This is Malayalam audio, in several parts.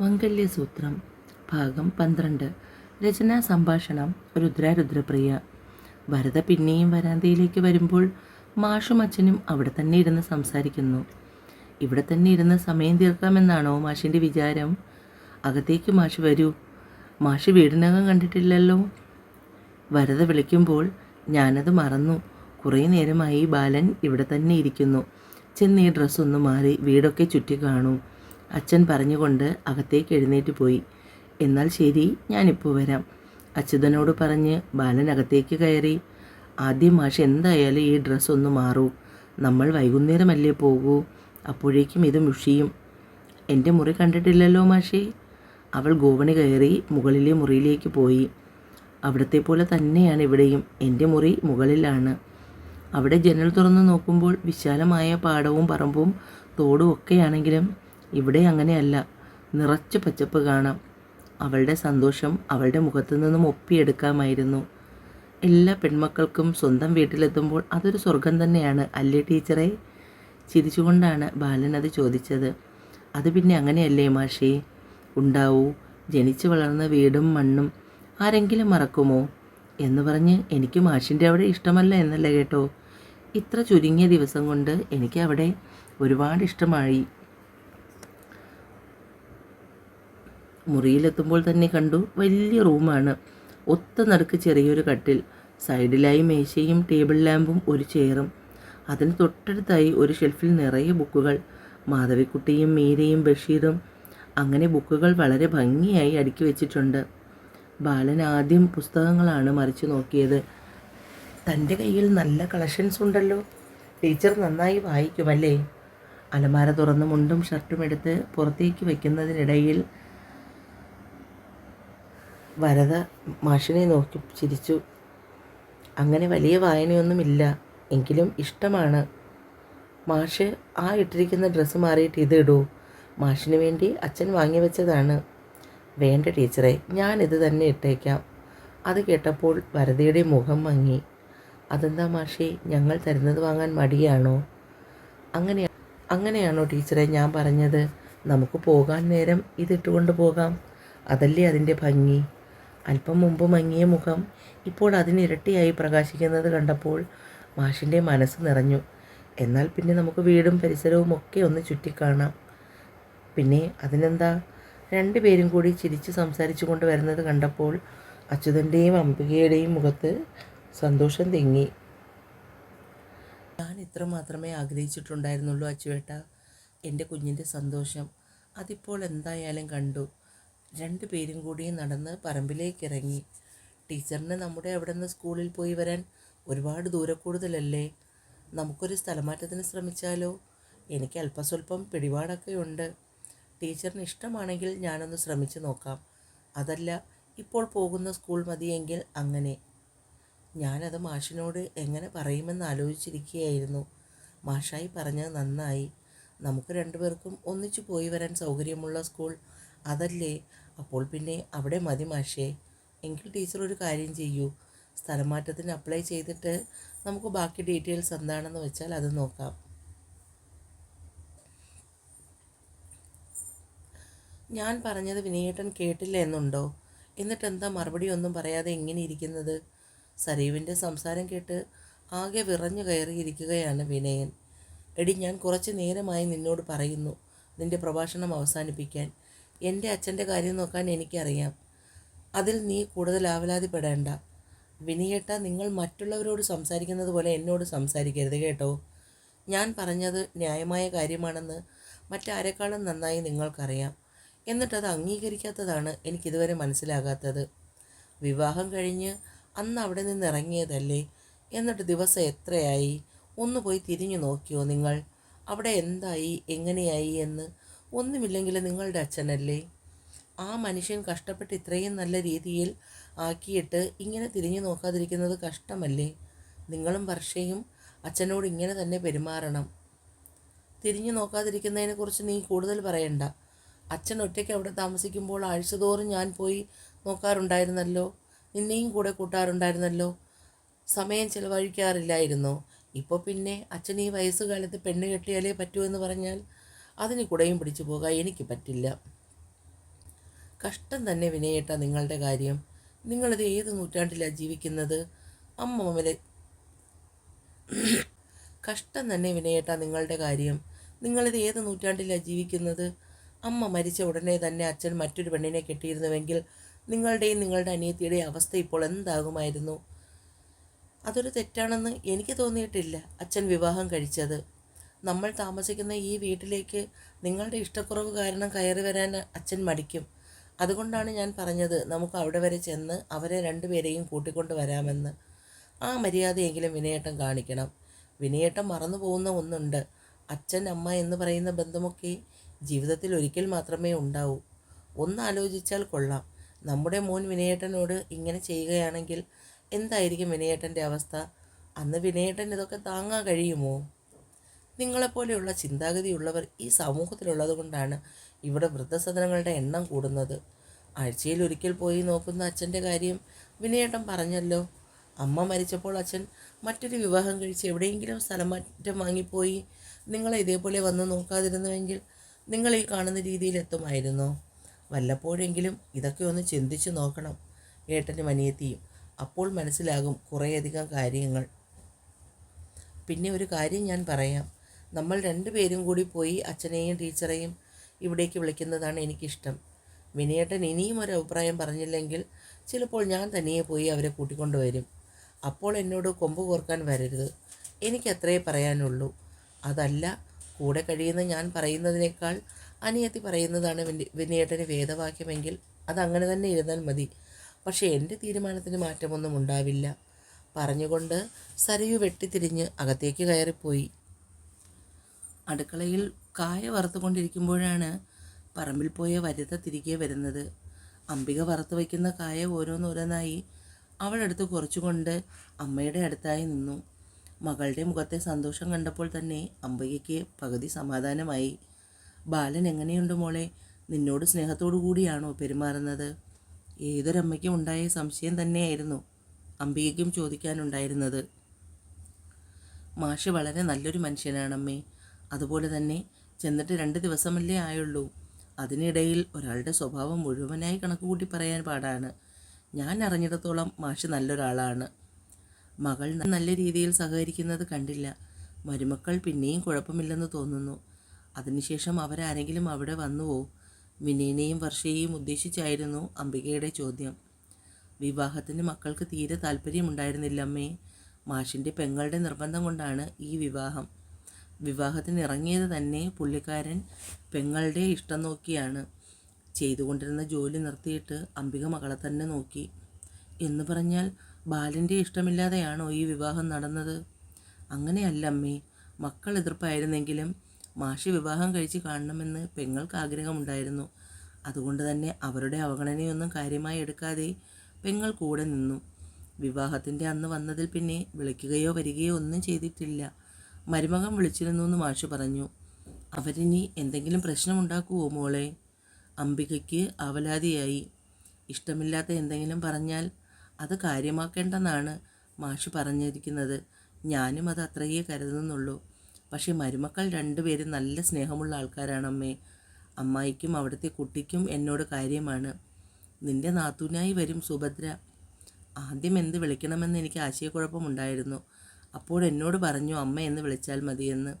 മംഗല്യസൂത്രം ഭാഗം പന്ത്രണ്ട്. രചനാ സംഭാഷണം രുദ്രാരുദ്രപ്രിയ. ഭരത പിന്നെയും വരാന്തയിലേക്ക് വരുമ്പോൾ മാഷും അച്ഛനും അവിടെ തന്നെ ഇരുന്ന് സംസാരിക്കുന്നു. ഇവിടെ തന്നെ ഇരുന്ന് സമയം തീർക്കാമെന്നാണോ മാഷിന്റെ വിചാരം? അകത്തേക്ക് മാഷ് വരൂ. മാഷ് വീടിനകം കണ്ടിട്ടില്ലല്ലോ. വരത വിളിക്കുമ്പോൾ ഞാനത് മറന്നു. കുറേ നേരമായി ബാലൻ ഇവിടെ തന്നെ ഇരിക്കുന്നു. ചെന്ന് ഈ മാറി വീടൊക്കെ ചുറ്റി കാണൂ. അച്ഛൻ പറഞ്ഞുകൊണ്ട് അകത്തേക്ക് എഴുന്നേറ്റ് പോയി. എന്നാൽ ശരി ഞാനിപ്പോൾ വരാം അച്യുതനോട് പറഞ്ഞ് ബാലൻ അകത്തേക്ക് കയറി. ആദ്യം മാഷ് എന്തായാലും ഈ ഡ്രസ്സ് ഒന്ന് മാറൂ. നമ്മൾ വൈകുന്നേരമല്ലേ പോകൂ. അപ്പോഴേക്കും ഇത് മുഷിയും. എന്റെ മുറി കണ്ടിട്ടില്ലല്ലോ മാഷേ. അവൾ ഗോവണി കയറി മുകളിലെ മുറിയിലേക്ക് പോയി. അവിടത്തെ പോലെ തന്നെയാണ് ഇവിടെയും. എന്റെ മുറി മുകളിലാണ്. അവിടെ ജനൽ തുറന്ന് നോക്കുമ്പോൾ വിശാലമായ പാടവും പറമ്പും തോടും ഒക്കെയാണെങ്കിലും ഇവിടെ അങ്ങനെയല്ല. നിറച്ച് പച്ചപ്പ് കാണാം. അവളുടെ സന്തോഷം അവളുടെ മുഖത്തു നിന്നും ഒപ്പിയെടുക്കാമായിരുന്നു. എല്ലാ പെൺമക്കൾക്കും സ്വന്തം വീട്ടിലെത്തുമ്പോൾ അതൊരു സ്വർഗം തന്നെയാണ് അല്ലേ ടീച്ചറെ? ചിരിച്ചുകൊണ്ടാണ് ബാലൻ അത് ചോദിച്ചത്. അത് പിന്നെ അങ്ങനെയല്ലേ മാഷി? ഉണ്ടാവൂ ജനിച്ചു വളർന്ന വീടും മണ്ണും ആരെങ്കിലും മറക്കുമോ? എന്ന് പറഞ്ഞ് എനിക്ക് മാഷിന്റെ അവിടെ ഇഷ്ടമല്ല എന്നല്ല കേട്ടോ? ഇത്ര ചുരുങ്ങിയ ദിവസം കൊണ്ട് എനിക്ക് അവിടെ ഒരുപാട് ഇഷ്ടമായി. മുറിയിലെത്തുമ്പോൾ തന്നെ കണ്ടു വലിയ റൂമാണ്. ഒത്ത നടുക്ക് ചെറിയൊരു കട്ടിൽ സൈഡിലായി മേശയും ടേബിൾ ലാമ്പും ഒരു ചെയറും. അതിന് തൊട്ടടുത്തായി ഒരു ഷെൽഫിൽ നിറയെ ബുക്കുകൾ മാധവിക്കുട്ടിയും മീരയും ബഷീറും. അങ്ങനെ ബുക്കുകൾ വളരെ ഭംഗിയായി അടുക്കി വെച്ചിട്ടുണ്ട്. ബാലൻ ആദ്യം പുസ്തകങ്ങളാണ് മറിച്ചു നോക്കിയത്. തന്റെ കയ്യിൽ നല്ല കളക്ഷൻസ് ഉണ്ടല്ലോ. ടീച്ചർ നന്നായി വായിക്കുമല്ലേ? അലമാര തുറന്ന് മുണ്ടും ഷർട്ടും എടുത്ത് പുറത്തേക്ക് വയ്ക്കുന്നതിനിടയിൽ വരദ മാഷിനെ നോക്കി ചിരിച്ചു. അങ്ങനെ വലിയ വായനയൊന്നുമില്ല. എങ്കിലും ഇഷ്ടമാണ്. മാഷ് ആ ഇട്ടിരിക്കുന്ന ഡ്രസ്സ് മാറിയിട്ട് ഇത് ഇടൂ. മാഷിന് വേണ്ടി അച്ഛൻ വാങ്ങി വെച്ചതാണ്. വേണ്ട ടീച്ചറെ ഇത് തന്നെ ഇട്ടേക്കാം. അത് കേട്ടപ്പോൾ വരദയുടെ മുഖം മങ്ങി. അതെന്താ മാഷി ഞങ്ങൾ തരുന്നത് വാങ്ങാൻ മടിയാണോ? അങ്ങനെ അങ്ങനെയാണോ ടീച്ചറെ ഞാൻ പറഞ്ഞത്? നമുക്ക് പോകാൻ നേരം ഇതിട്ടുകൊണ്ട് പോകാം. അതല്ലേ അതിന്റെ ഭംഗി? അല്പം മുമ്പ് മങ്ങിയ മുഖം ഇപ്പോൾ അതിനിരട്ടിയായി പ്രകാശിക്കുന്നത് കണ്ടപ്പോൾ മാഷിന്റെ മനസ്സ് നിറഞ്ഞു. എന്നാൽ പിന്നെ നമുക്ക് വീടും പരിസരവും ഒക്കെ ഒന്ന് ചുറ്റിക്കാണാം. പിന്നെ അതിനെന്താ? രണ്ടുപേരും കൂടി ചിരിച്ച് സംസാരിച്ചു കൊണ്ട് വരുന്നത് കണ്ടപ്പോൾ അച്യുതന്റെയും അംബികയുടെയും മുഖത്ത് സന്തോഷം തിങ്ങി. ഞാൻ ഇത്ര മാത്രമേ ആഗ്രഹിച്ചിട്ടുണ്ടായിരുന്നുള്ളൂ അച്ചുവേട്ട. എന്റെ കുഞ്ഞിന്റെ സന്തോഷം. അതിപ്പോൾ എന്തായാലും കണ്ടു. രണ്ടു പേരും കൂടി നടന്ന് പറമ്പിലേക്ക് ഇറങ്ങി ടീച്ചറിന് നമ്മുടെ അവിടെ നിന്ന് സ്കൂളിൽ പോയി വരാൻ ഒരുപാട് ദൂരെ കൂടുതലല്ലേ നമുക്കൊരു സ്ഥലമാറ്റത്തിന് ശ്രമിച്ചാലോ? എനിക്ക് അല്പസ്വല്പം പിടിപാടൊക്കെ ഉണ്ട് ടീച്ചറിന് ഇഷ്ടമാണെങ്കിൽ ഞാനൊന്ന് ശ്രമിച്ചു നോക്കാം. അതല്ല ഇപ്പോൾ പോകുന്ന സ്കൂൾ മതിയെങ്കിൽ അങ്ങനെ. ഞാനത് മാഷിനോട് എങ്ങനെ പറയുമെന്ന് ആലോചിച്ചിരിക്കുകയായിരുന്നു. മാഷായി പറഞ്ഞത് നന്നായി. നമുക്ക് രണ്ടുപേർക്കും ഒന്നിച്ചു പോയി വരാൻ സൗകര്യമുള്ള സ്കൂൾ അതല്ലേ? അപ്പോൾ പിന്നെ അവിടെ മതി മാഷേ. എങ്കിൽ ടീച്ചർ ഒരു കാര്യം ചെയ്യൂ. സ്ഥലമാറ്റത്തിന് അപ്ലൈ ചെയ്തിട്ട് നമുക്ക് ബാക്കി ഡീറ്റെയിൽസ് എന്താണെന്ന് വെച്ചാൽ അത് നോക്കാം. ഞാൻ പറഞ്ഞത് വിനയേട്ടൻ കേട്ടില്ല എന്നുണ്ടോ? എന്നിട്ട് എന്താ മറുപടി ഒന്നും പറയാതെ എങ്ങനെ ഇരിക്കുന്നത്? സരീവിന്റെ സംസാരം കേട്ട് ആകെ വിറഞ്ഞു കയറിയിരിക്കുകയാണ് വിനയൻ. എടി ഞാൻ കുറച്ച് നേരമായി നിന്നോട് പറയുന്നു. നിന്റെ പ്രഭാഷണം അവസാനിപ്പിക്കാൻ. എന്റെ അച്ഛന്റെ കാര്യം നോക്കാൻ എനിക്കറിയാം. അതിൽ നീ കൂടുതൽ ആവലാതിപ്പെടേണ്ട. വിനിയേട്ട നിങ്ങൾ മറ്റുള്ളവരോട് സംസാരിക്കുന്നത് പോലെ എന്നോട് സംസാരിക്കരുത് കേട്ടോ. ഞാൻ പറഞ്ഞത് ന്യായമായ കാര്യമാണെന്ന് മറ്റാരെക്കാളും നന്നായി നിങ്ങൾക്കറിയാം. എന്നിട്ടത് അംഗീകരിക്കാത്തതാണ് എനിക്കിതുവരെ മനസ്സിലാകാത്തത്. വിവാഹം കഴിഞ്ഞ് അന്ന് അവിടെ നിന്ന് ഇറങ്ങിയതല്ലേ എന്നിട്ട് ദിവസം എത്രയായി? ഒന്ന് പോയി തിരിഞ്ഞു നോക്കിയോ നിങ്ങൾ? അവിടെ എന്തായി? എങ്ങനെയായി എന്ന് ഒന്നുമില്ലെങ്കിൽ നിങ്ങളുടെ അച്ഛനല്ലേ? ആ മനുഷ്യൻ കഷ്ടപ്പെട്ട് ഇത്രയും നല്ല രീതിയിൽ ആക്കിയിട്ട് ഇങ്ങനെ തിരിഞ്ഞു നോക്കാതിരിക്കുന്നത് കഷ്ടമല്ലേ? നിങ്ങളും വർഷയും അച്ഛനോട് ഇങ്ങനെ തന്നെ പെരുമാറണം. തിരിഞ്ഞു നോക്കാതിരിക്കുന്നതിനെക്കുറിച്ച് നീ കൂടുതൽ പറയണ്ട. അച്ഛൻ ഒറ്റയ്ക്ക് അവിടെ താമസിക്കുമ്പോൾ ആഴ്ചതോറും ഞാൻ പോയി നോക്കാറുണ്ടായിരുന്നല്ലോ. നിന്നെയും കൂടെ കൂട്ടാറുണ്ടായിരുന്നല്ലോ. സമയം ചിലവഴിക്കാറില്ലായിരുന്നോ. ഇപ്പോൾ പിന്നെ അച്ഛൻ ഈ വയസ്സുകാലത്ത് പെണ്ണ് കെട്ടിയാലേ പറ്റൂ എന്ന് പറഞ്ഞാൽ അതിന് കുടയും പിടിച്ചു പോകാൻ എനിക്ക് പറ്റില്ല. കഷ്ടം തന്നെ വിനയേട്ട നിങ്ങളുടെ കാര്യം. നിങ്ങളിത് ഏത് നൂറ്റാണ്ടിലാണ് ജീവിക്കുന്നത്? അമ്മ മമലെ കഷ്ടം തന്നെ വിനയേട്ട നിങ്ങളുടെ കാര്യം. നിങ്ങളിത് ഏത് നൂറ്റാണ്ടിലാണ് ജീവിക്കുന്നത്? അമ്മ മരിച്ച ഉടനെ തന്നെ അച്ഛൻ മറ്റൊരു പെണ്ണിനെ കെട്ടിയിരുന്നുവെങ്കിൽ നിങ്ങളുടെയും നിങ്ങളുടെ അനിയത്തിയുടെയും അവസ്ഥ ഇപ്പോൾ എന്താകുമായിരുന്നു? അതൊരു തെറ്റാണെന്ന് എനിക്ക് തോന്നിയിട്ടില്ല. അച്ഛൻ വിവാഹം കഴിച്ചത്. നമ്മൾ താമസിക്കുന്ന ഈ വീട്ടിലേക്ക് നിങ്ങളുടെ ഇഷ്ടക്കുറവ് കാരണം കയറി വരാൻ അച്ഛൻ മടിക്കും. അതുകൊണ്ടാണ് ഞാൻ പറഞ്ഞത് നമുക്ക് അവിടെ വരെ ചെന്ന് അവരെ രണ്ടുപേരെയും കൂട്ടിക്കൊണ്ട് വരാമെന്ന്. ആ മര്യാദയെങ്കിലും വിനയേട്ടം കാണിക്കണം. വിനയേട്ടം മറന്നു പോകുന്ന ഒന്നുണ്ട്. അച്ഛൻ അമ്മ എന്ന് പറയുന്ന ബന്ധമൊക്കെ ജീവിതത്തിൽ ഒരിക്കൽ മാത്രമേ ഉണ്ടാവൂ. ഒന്ന് ആലോചിച്ചാൽ കൊള്ളാം. നമ്മുടെ മോൻ വിനയേട്ടനോട് ഇങ്ങനെ ചെയ്യുകയാണെങ്കിൽ എന്തായിരിക്കും വിനയേട്ടന്റെ അവസ്ഥ? അന്ന് വിനയേട്ടൻ ഇതൊക്കെ താങ്ങാൻ കഴിയുമോ? നിങ്ങളെപ്പോലെയുള്ള ചിന്താഗതിയുള്ളവർ ഈ സമൂഹത്തിലുള്ളത് കൊണ്ടാണ് ഇവിടെ വൃദ്ധസദനങ്ങളുടെ എണ്ണം കൂടുന്നത്. ആഴ്ചയിൽ ഒരിക്കൽ പോയി നോക്കുന്ന അച്ഛന്റെ കാര്യം വിനയേട്ടൻ പറഞ്ഞല്ലോ. അമ്മ മരിച്ചപ്പോൾ അച്ഛൻ മറ്റൊരു വിവാഹം കഴിച്ച് എവിടെയെങ്കിലും സ്ഥലം മാറ്റം വാങ്ങിപ്പോയി. നിങ്ങളെ ഇതേപോലെ വന്ന് നോക്കാതിരുന്നുവെങ്കിൽ നിങ്ങൾ ഈ കാണുന്ന രീതിയിൽ എത്തുമായിരുന്നോ? വല്ലപ്പോഴെങ്കിലും ഇതൊക്കെ ഒന്ന് ചിന്തിച്ച് നോക്കണം. ഏട്ടനും അനിയത്തിയും. അപ്പോൾ മനസ്സിലാകും കുറേയധികം കാര്യങ്ങൾ. പിന്നെ ഒരു കാര്യം ഞാൻ പറയാം. നമ്മൾ രണ്ടുപേരും കൂടി പോയി അച്ഛനെയും ടീച്ചറെയും ഇവിടേക്ക് വിളിക്കുന്നതാണ് എനിക്കിഷ്ടം. വിനയേട്ടൻ ഇനിയും ഒരു അഭിപ്രായം പറഞ്ഞില്ലെങ്കിൽ ചിലപ്പോൾ ഞാൻ തനിയെ പോയി അവരെ കൂട്ടിക്കൊണ്ടുവരും അപ്പോൾ എന്നോട് കൊമ്പ് കോർക്കാൻ വരരുത്. എനിക്കത്രയേ പറയാനുള്ളൂ. അതല്ല കൂടെ കഴിയുന്ന ഞാൻ പറയുന്നതിനേക്കാൾ അനിയത്തി പറയുന്നതാണ് വിനി- വിനയേട്ടന് വേദവാക്യമെങ്കിൽ അതങ്ങനെ തന്നെ ഇരുന്നാൽ മതി. പക്ഷേ എന്റെ തീരുമാനത്തിന് മാറ്റമൊന്നും ഉണ്ടാവില്ല. പറഞ്ഞുകൊണ്ട് സരയു വെട്ടിത്തിരിഞ്ഞ് അകത്തേക്ക് കയറിപ്പോയി. അടുക്കളയിൽ കായ വറുത്തുകൊണ്ടിരിക്കുമ്പോഴാണ് പറമ്പിൽ പോയ വരിത തിരികെ വരുന്നത്. അംബിക വറുത്ത് വയ്ക്കുന്ന കായ ഓരോന്നോരോന്നായി അവളെടുത്ത് കുറച്ചുകൊണ്ട് അമ്മയുടെ അടുത്തായി നിന്നു. മകളുടെ മുഖത്തെ സന്തോഷം കണ്ടപ്പോൾ തന്നെ അംബികയ്ക്ക് പകുതി സമാധാനമായി. ബാലൻ എങ്ങനെയുണ്ട് മോളെ? നിന്നോട് സ്നേഹത്തോടു കൂടിയാണോ പെരുമാറുന്നത്? ഏതൊരമ്മയ്ക്കും ഉണ്ടായ സംശയം തന്നെയായിരുന്നു അംബികയ്ക്കും ചോദിക്കാനുണ്ടായിരുന്നത്. മാഷ് വളരെ നല്ലൊരു മനുഷ്യനാണമ്മേ. അതുപോലെ തന്നെ ചെന്നിട്ട് രണ്ട് ദിവസമല്ലേ ആയുള്ളൂ. അതിനിടയിൽ ഒരാളുടെ സ്വഭാവം മുഴുവനായി കണക്കുകൂട്ടി പറയാൻ പാടാണ്. ഞാൻ അറിഞ്ഞിടത്തോളം മാഷ് നല്ലൊരാളാണ്. മകൾ നല്ല രീതിയിൽ സഹകരിക്കുന്നത് കണ്ടില്ല. മരുമക്കൾ പിന്നെയും കുഴപ്പമില്ലെന്ന് തോന്നുന്നു. അതിനുശേഷം അവരാരെങ്കിലും അവിടെ വന്നുവോ? വിനയനെയും വർഷയെയും ഉദ്ദേശിച്ചായിരുന്നു അംബികയുടെ ചോദ്യം. വിവാഹത്തിന് മക്കൾക്ക് തീരെ താല്പര്യമുണ്ടായിരുന്നില്ല അമ്മേ മാഷിന്റെ പെങ്ങളുടെ നിർബന്ധം കൊണ്ടാണ് ഈ വിവാഹം. വിവാഹത്തിന് ഇറങ്ങിയത് തന്നെ പുള്ളിക്കാരൻ പെങ്ങളുടെ ഇഷ്ടം നോക്കിയാണ്. ചെയ്തുകൊണ്ടിരുന്ന ജോലി നിർത്തിയിട്ട് അംബിക മകളെ തന്നെ നോക്കി. എന്ന് പറഞ്ഞാൽ ബാലന്റെ ഇഷ്ടമില്ലാതെയാണോ ഈ വിവാഹം നടന്നത്? അങ്ങനെയല്ല അമ്മേ. മക്കൾ എതിർപ്പായിരുന്നെങ്കിലും മാഷി വിവാഹം കഴിച്ച് കാണണമെന്ന് പെങ്ങൾക്ക് ആഗ്രഹമുണ്ടായിരുന്നു. അതുകൊണ്ട് തന്നെ അവരുടെ അവഗണനയൊന്നും കാര്യമായി എടുക്കാതെ പെങ്ങൾ കൂടെ നിന്നു. വിവാഹത്തിന്റെ അന്ന് വന്നതിൽ പിന്നെ വിളിക്കുകയോ വരികയോ ഒന്നും ചെയ്തിട്ടില്ല. മരുമകൻ വിളിച്ചിരുന്നു എന്ന് മാഷ് പറഞ്ഞു. അവരിനി എന്തെങ്കിലും പ്രശ്നമുണ്ടാക്കുമോ മോളെ? അംബികയ്ക്ക് അവലാതിയായി. ഇഷ്ടമില്ലാത്ത എന്തെങ്കിലും പറഞ്ഞാൽ അത് കാര്യമാക്കേണ്ടെന്നാണ് മാഷ് പറഞ്ഞിരിക്കുന്നത്. ഞാനും അത് അത്രയേ കരുതുന്നുള്ളൂ. പക്ഷേ മരുമക്കൾ രണ്ടുപേരും നല്ല സ്നേഹമുള്ള ആൾക്കാരാണ് അമ്മേ അമ്മായിക്കും അവിടുത്തെ കുട്ടിക്കും എന്നോട് കാര്യമാണ്. നിന്റെ നാത്തൂനായി വരും സുഭദ്ര. ആദ്യം എന്ത് വിളിക്കണമെന്ന് എനിക്ക് ആശയക്കുഴപ്പമുണ്ടായിരുന്നു. അപ്പോൾ എന്നോട് പറഞ്ഞു അമ്മ എന്ന് വിളിച്ചാൽ മതിയെന്ന്.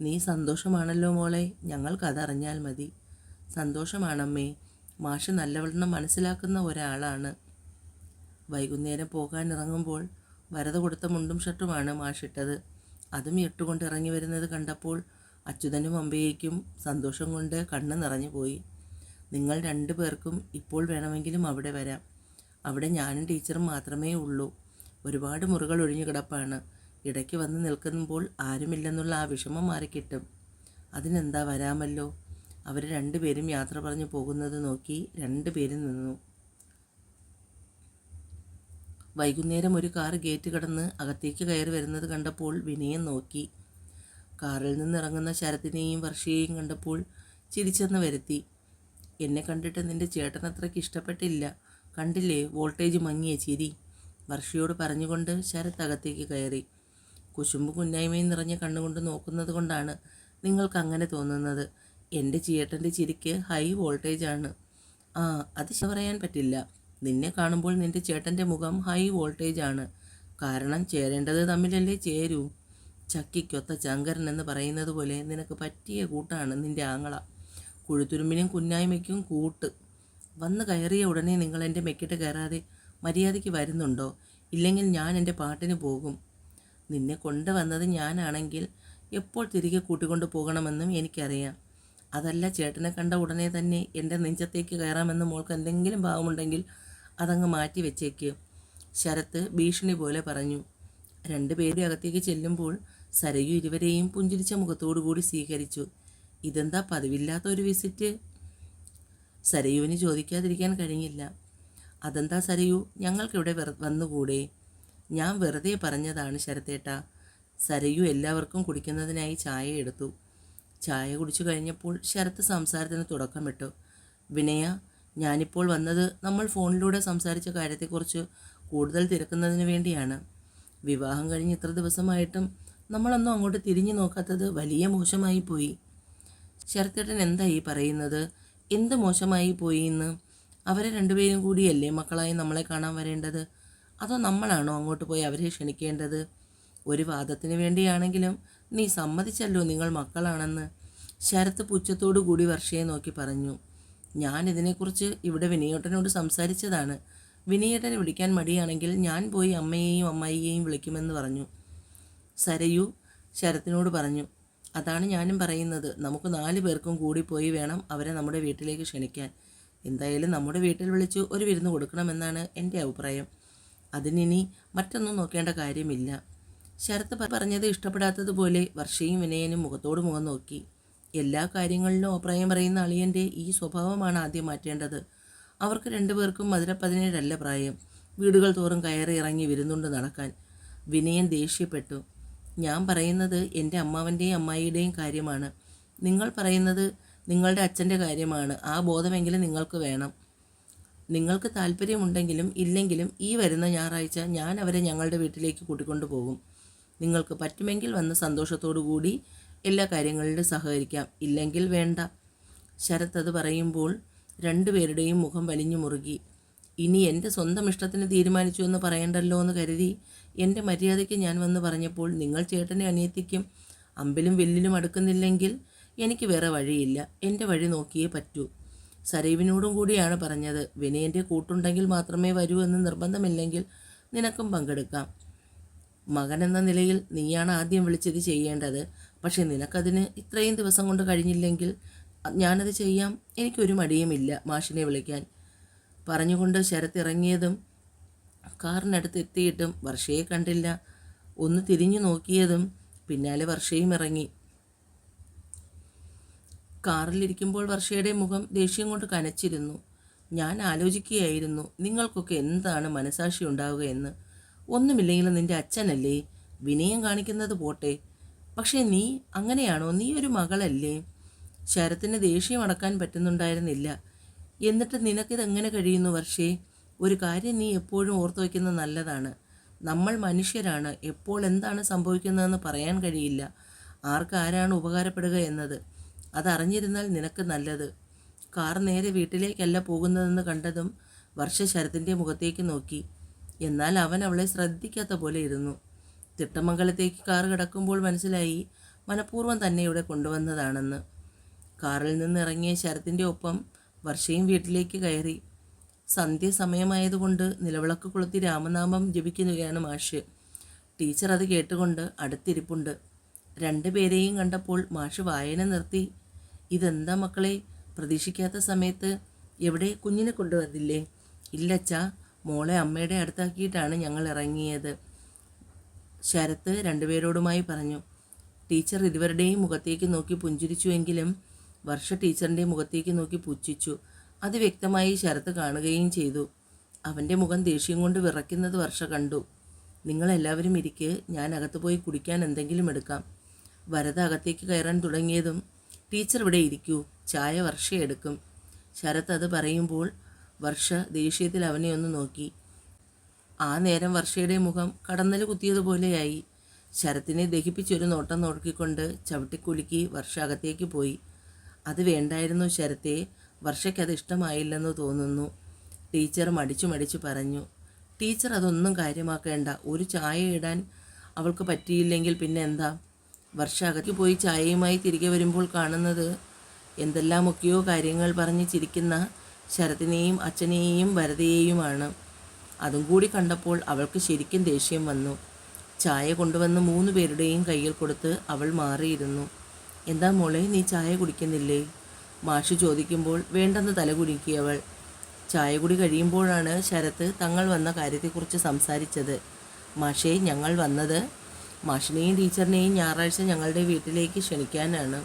നീ സന്തോഷമാണല്ലോ മോളെ ഞങ്ങൾക്കതറിഞ്ഞാൽ മതി. സന്തോഷമാണമ്മേ മാഷ് നല്ലവണ്ണം മനസ്സിലാക്കുന്ന ഒരാളാണ്. വൈകുന്നേരം പോകാൻ ഇറങ്ങുമ്പോൾ വരത കൊടുത്ത മുണ്ടും ഷർട്ടുമാണ് മാഷിട്ടത് അതും ഇട്ടുകൊണ്ട് ഇറങ്ങി വരുന്നത് കണ്ടപ്പോൾ അച്യുതനും അമ്പയ്ക്കും സന്തോഷം കൊണ്ട് കണ്ണ് നിറഞ്ഞു പോയി. നിങ്ങൾ രണ്ടു പേർക്കും ഇപ്പോൾ വേണമെങ്കിലും അവിടെ വരാം. അവിടെ ഞാനും ടീച്ചറും മാത്രമേ ഉള്ളൂ. ഒരുപാട് മുറികൾ ഒഴിഞ്ഞു കിടപ്പാണ്. ഇടയ്ക്ക് വന്ന് നിൽക്കുമ്പോൾ ആരുമില്ലെന്നുള്ള ആ വിഷമം മാറിക്കിട്ടും. അതിനെന്താ വരാമല്ലോ? അവർ രണ്ടുപേരും യാത്ര പറഞ്ഞു പോകുന്നത് നോക്കി രണ്ടുപേരും നിന്നു. വൈകുന്നേരം ഒരു കാർ ഗേറ്റ് കടന്ന് അകത്തേക്ക് കയറി വരുന്നത് കണ്ടപ്പോൾ വിനയം നോക്കി. കാറിൽ നിന്നിറങ്ങുന്ന ശരത്തിനെയും വർഷയെയും കണ്ടപ്പോൾ ചിരിച്ചെന്ന് വരുത്തി. എന്നെ കണ്ടിട്ട് നിന്റെ ചേട്ടൻ അത്രയ്ക്ക് ഇഷ്ടപ്പെട്ടില്ല. കണ്ടില്ലേ വോൾട്ടേജ് മങ്ങിയ ചിരി. വർഷയോട് പറഞ്ഞുകൊണ്ട് ശരത് അകത്തേക്ക് കയറി. കുശുമ്പ് കുന്നായ്മയും നിറഞ്ഞ കണ്ണുകൊണ്ട് നോക്കുന്നത് കൊണ്ടാണ് നിങ്ങൾക്ക് അങ്ങനെ തോന്നുന്നത്. എന്റെ ചീട്ടന്റെ ചിരിക്ക് ഹൈ വോൾട്ടേജാണ് ആ അത് പറയാൻ പറ്റില്ല. നിന്നെ കാണുമ്പോൾ നിന്റെ ചേട്ടന്റെ മുഖം ഹൈ വോൾട്ടേജ് ആണ്. കാരണം ചേരേണ്ടത് തമ്മിലല്ലേ ചേരൂ. ചക്കിക്കൊത്ത ചങ്കരൻ എന്ന് പറയുന്നത് പോലെ നിനക്ക് പറ്റിയ കൂട്ടാണ് നിന്റെ ആങ്ങള. കുഴുത്തുരുമ്പിനും കുന്നായ്മയ്ക്കും കൂട്ട്. വന്ന് കയറിയ ഉടനെ നിങ്ങൾ എന്റെ മെക്കിട്ട് കയറാതെ മര്യാദയ്ക്ക് വരുന്നുണ്ടോ? ഇല്ലെങ്കിൽ ഞാൻ എന്റെ പാട്ടിന് പോകും. നിന്നെ കൊണ്ടുവന്നത് ഞാനാണെങ്കിൽ എപ്പോൾ തിരികെ കൂട്ടിക്കൊണ്ട് പോകണമെന്നും എനിക്കറിയാം. അതല്ല ചേട്ടനെ കണ്ട ഉടനെ തന്നെ എന്റെ നെഞ്ചത്തേക്ക് കയറാമെന്ന് മോൾക്ക് എന്തെങ്കിലും ഭാവമുണ്ടെങ്കിൽ അതങ്ങ് മാറ്റി വെച്ചേക്ക്. ശരത്ത് ഭീഷണി പോലെ പറഞ്ഞു. രണ്ടുപേരും അകത്തേക്ക് ചെല്ലുമ്പോൾ സരയു ഇരുവരെയും പുഞ്ചിരിച്ച മുഖത്തോടു കൂടി സ്വീകരിച്ചു. ഇതെന്താ പതിവില്ലാത്ത ഒരു വിസിറ്റ്? സരയുവിന് ചോദിക്കാതിരിക്കാൻ കഴിഞ്ഞില്ല. അതെന്താ സരയു? ഞങ്ങൾക്കിവിടെ വെറു വന്നുകൂടെ? ഞാൻ വെറുതെ പറഞ്ഞതാണ് ശരത്തേട്ട. സരയു എല്ലാവർക്കും കുടിക്കുന്നതിനായി ചായ എടുത്തു. ചായ കുടിച്ചു കഴിഞ്ഞപ്പോൾ ശരത്ത് സംസാരത്തിന് തുടക്കമിട്ടു വിനയ ഞാനിപ്പോൾ വന്നത് നമ്മൾ ഫോണിലൂടെ സംസാരിച്ച കാര്യത്തെക്കുറിച്ച് കൂടുതൽ തിരക്കുന്നതിന് വേണ്ടിയാണ്. വിവാഹം കഴിഞ്ഞ് ഇത്ര ദിവസമായിട്ടും നമ്മളൊന്നും അങ്ങോട്ട് തിരിഞ്ഞു നോക്കാത്തത് വലിയ മോശമായി പോയി ശരത്തേട്ടൻ ഈ പറയുന്നത്? എന്ത് മോശമായി പോയി എന്ന് അവരെ രണ്ടുപേരും കൂടിയല്ലേ മക്കളായി നമ്മളെ കാണാൻ വരേണ്ടത്? അതോ നമ്മളാണോ അങ്ങോട്ട് പോയി അവരെ ക്ഷണിക്കേണ്ടത്? ഒരു വാദത്തിന് വേണ്ടിയാണെങ്കിലും നീ സമ്മതിച്ചല്ലോ നിങ്ങൾ മക്കളാണെന്ന്. ശരത്ത് പുച്ഛത്തോടു കൂടി വർഷയെ നോക്കി പറഞ്ഞു. ഞാൻ ഇതിനെക്കുറിച്ച് ഇവിടെ വിനയേട്ടനോട് സംസാരിച്ചതാണ്. വിനയേട്ടനെ വിളിക്കാൻ മടിയാണെങ്കിൽ ഞാൻ പോയി അമ്മയെയും അമ്മായിയെയും വിളിക്കുമെന്ന് പറഞ്ഞു. സരയു ശരത്തിനോട് പറഞ്ഞു അതാണ് ഞാനും പറയുന്നത്. നമുക്ക് നാല് പേർക്കും കൂടി പോയി വേണം അവരെ നമ്മുടെ വീട്ടിലേക്ക് ക്ഷണിക്കാൻ. എന്തായാലും നമ്മുടെ വീട്ടിൽ വിളിച്ചു ഒരു വിരുന്ന് കൊടുക്കണമെന്നാണ് എന്റെ അഭിപ്രായം. അതിനിനി മറ്റൊന്നും നോക്കേണ്ട കാര്യമില്ല. ശരത്ത് പറഞ്ഞത് ഇഷ്ടപ്പെടാത്തതുപോലെ വർഷയും വിനയനും മുഖത്തോട് മുഖം നോക്കി. എല്ലാ കാര്യങ്ങളിലും അഭിപ്രായം പറയുന്ന അളിയന്റെ ഈ സ്വഭാവമാണ് ആദ്യം മാറ്റേണ്ടത്. അവർക്ക് രണ്ടുപേർക്കും മധുര പതിനേഴല്ല പ്രായം. വീടുകൾ തോറും കയറി ഇറങ്ങി വിരുന്നുണ്ട് നടക്കാൻ. വിനയൻ ദേഷ്യപ്പെട്ടു. ഞാൻ പറയുന്നത് എന്റെ അമ്മാവന്റെയും അമ്മായിയുടെയും കാര്യമാണ്. നിങ്ങൾ പറയുന്നത് നിങ്ങളുടെ അച്ഛന്റെ കാര്യമാണ്. ആ ബോധമെങ്കിലും നിങ്ങൾക്ക് വേണം. നിങ്ങൾക്ക് താല്പര്യമുണ്ടെങ്കിലും ഇല്ലെങ്കിലും ഈ വരുന്ന ഞായറാഴ്ച ഞാൻ അവരെ ഞങ്ങളുടെ വീട്ടിലേക്ക് കൂട്ടിക്കൊണ്ടു പോകും. നിങ്ങൾക്ക് പറ്റുമെങ്കിൽ വന്ന് സന്തോഷത്തോടു കൂടി എല്ലാ കാര്യങ്ങളിലും സഹകരിക്കാം. ഇല്ലെങ്കിൽ വേണ്ട. ശരത് അത് പറയുമ്പോൾ രണ്ടുപേരുടെയും മുഖം വലിഞ്ഞു മുറുകി. ഇനി എന്റെ സ്വന്തം ഇഷ്ടത്തിന് തീരുമാനിച്ചു എന്ന് പറയണ്ടല്ലോ എന്ന് കരുതി എന്റെ മര്യാദയ്ക്ക് ഞാൻ വന്ന് പറഞ്ഞപ്പോൾ നിങ്ങൾ ചേട്ടനെ അനിയത്തിക്കും അമ്പിലും വെല്ലിലും അടുക്കുന്നില്ലെങ്കിൽ എനിക്ക് വേറെ വഴിയില്ല. എന്റെ വഴി നോക്കിയേ പറ്റൂ. സരീവിനോടും കൂടിയാണ് പറഞ്ഞത്. വിനയന്റെ കൂട്ടുണ്ടെങ്കിൽ മാത്രമേ വരൂ എന്ന് നിർബന്ധമില്ലെങ്കിൽ നിനക്കും പങ്കെടുക്കാം. മകൻ എന്ന നിലയിൽ നീയാണ് ആദ്യം വിളിച്ചത് ചെയ്യേണ്ടത്. പക്ഷേ നിനക്കതിന് ഇത്രയും ദിവസം കൊണ്ട് കഴിഞ്ഞില്ലെങ്കിൽ ഞാനത് ചെയ്യാം. എനിക്കൊരു മടിയുമില്ല മാഷിനെ വിളിക്കാൻ. പറഞ്ഞുകൊണ്ട് ശരത്ത് ഇറങ്ങിയതും കാറിനടുത്ത് എത്തിയിട്ടും വർഷയെ കണ്ടില്ല. ഒന്ന് തിരിഞ്ഞു നോക്കിയതും പിന്നാലെ വർഷയും ഇറങ്ങി. കാറിലിരിക്കുമ്പോൾ വർഷയുടെ മുഖം ദേഷ്യം കൊണ്ട് കനച്ചിരുന്നു. ഞാൻ ആലോചിക്കുകയായിരുന്നു നിങ്ങൾക്കൊക്കെ എന്താണ് മനസാക്ഷി ഉണ്ടാവുകയെന്ന് ഒന്നുമില്ലെങ്കിലും നിന്റെ അച്ഛനല്ലേ? വിനയം കാണിക്കുന്നത് പോട്ടെ. പക്ഷേ നീ അങ്ങനെയാണോ? നീ ഒരു മകളല്ലേ? ശരത്തിന് ദേഷ്യം അടക്കാൻ പറ്റുന്നുണ്ടായിരുന്നില്ല. എന്നിട്ട് നിനക്കിതെങ്ങനെ കഴിയുന്നു വർഷേ? ഒരു കാര്യം നീ എപ്പോഴും ഓർത്തു വയ്ക്കുന്നത് നല്ലതാണ്. നമ്മൾ മനുഷ്യരാണ് എപ്പോൾ എന്താണ് സംഭവിക്കുന്നതെന്ന് പറയാൻ കഴിയില്ല. ആർക്കാരാണ് ഉപകാരപ്പെടുക എന്നത്? അതറിഞ്ഞിരുന്നാൽ നിനക്ക് നല്ലത്. കാർ നേരെ വീട്ടിലേക്കല്ല പോകുന്നതെന്ന് കണ്ടതും വർഷ ശരത്തിന്റെ മുഖത്തേക്ക് നോക്കി. എന്നാൽ അവൻ അവളെ ശ്രദ്ധിക്കാത്ത പോലെ ഇരുന്നു. തിട്ടമംഗലത്തേക്ക് കാർ കിടക്കുമ്പോൾ മനസ്സിലായി മനഃപൂർവം തന്നെ ഇവിടെ കൊണ്ടുവന്നതാണെന്ന്. കാറിൽ നിന്ന് ഇറങ്ങിയ ശരത്തിന്റെ ഒപ്പം വർഷയും വീട്ടിലേക്ക് കയറി. സന്ധ്യ സമയമായതുകൊണ്ട് നിലവിളക്ക് കൊളുത്തി രാമനാമം ജപിക്കുകയാണ് മാഷ്. ടീച്ചർ അത് കേട്ടുകൊണ്ട് അടുത്തിരിപ്പുണ്ട്. രണ്ടുപേരെയും കണ്ടപ്പോൾ മാഷ് വായന നിർത്തി ഇതെന്താ മക്കളെ? പ്രതീക്ഷിക്കാത്ത സമയത്ത് എവിടെ കുഞ്ഞിനെ കൊണ്ടുവന്നില്ലേ? ഇല്ലച്ച മോളെ അമ്മയുടെ അടുത്താക്കിയിട്ടാണ് ഞങ്ങൾ ഇറങ്ങിയത്. ശരത്ത് രണ്ടുപേരോടുമായി പറഞ്ഞു ടീച്ചർ ഇരുവരുടെയും മുഖത്തേക്ക് നോക്കി പുഞ്ചിരിച്ചുവെങ്കിലും വർഷ ടീച്ചറിന്റെ മുഖത്തേക്ക് നോക്കി പുച്ഛിച്ചു. അത് വ്യക്തമായി ശരത്ത് കാണുകയും ചെയ്തു. അവന്റെ മുഖം ദേഷ്യം കൊണ്ട് വിറയ്ക്കുന്നത് വർഷ കണ്ടു. നിങ്ങളെല്ലാവരും ഇരിക്കെ ഞാൻ അകത്ത് പോയി കുടിക്കാൻ എന്തെങ്കിലും എടുക്കാം. വരത അകത്തേക്ക് കയറാൻ തുടങ്ങിയതും ടീച്ചർ ഇവിടെ ഇരിക്കൂ ചായ വർഷയെടുക്കും ശരത് അത് പറയുമ്പോൾ വർഷ ദേഷ്യത്തിൽ അവനെ ഒന്ന് നോക്കി. ആ നേരം വർഷയുടെ മുഖം കടന്നൽ കുത്തിയതുപോലെയായി. ശരത്തിനെ ദഹിപ്പിച്ചൊരു നോട്ടം നോക്കിക്കൊണ്ട് ചവിട്ടിക്കുലുക്കി വർഷ അകത്തേക്ക് പോയി. അത് വേണ്ടായിരുന്നു ശരത്തെ വർഷയ്ക്കത് ഇഷ്ടമായില്ലെന്ന് തോന്നുന്നു. ടീച്ചർ മടിച്ചു മടിച്ചു പറഞ്ഞു ടീച്ചർ അതൊന്നും കാര്യമാക്കേണ്ട. ഒരു ചായ ഇടാൻ അവൾക്ക് പറ്റിയില്ലെങ്കിൽ പിന്നെ എന്താ? വർഷ അകത്തേക്ക് പോയി ചായയുമായി തിരികെ വരുമ്പോൾ കാണുന്നത് എന്തെല്ലാമൊക്കെയോ കാര്യങ്ങൾ പറഞ്ഞ് ചിരിക്കുന്ന ശരത്തിനെയും അച്ഛനെയും വരതയെയുമാണ്. അതും കൂടി കണ്ടപ്പോൾ അവൾക്ക് ശരിക്കും ദേഷ്യം വന്നു. ചായ കൊണ്ടുവന്ന് മൂന്ന് പേരുടെയും കയ്യിൽ കൊടുത്ത് അവൾ മാറിയിരുന്നു. എന്താ മോളെ നീ ചായ കുടിക്കുന്നില്ലേ? മാഷ് ചോദിക്കുമ്പോൾ വേണ്ടെന്ന് തല തലകുലുക്കിയവൾ ചായ കുടി കഴിയുമ്പോഴാണ് ശരത്ത് തങ്ങൾ വന്ന കാര്യത്തെക്കുറിച്ച് സംസാരിച്ചത്. മാഷേ ഞങ്ങൾ വന്നത് മാഷിനെയും ടീച്ചറിനെയും ഞായറാഴ്ച ഞങ്ങളുടെ വീട്ടിലേക്ക് ക്ഷണിക്കാനാണ്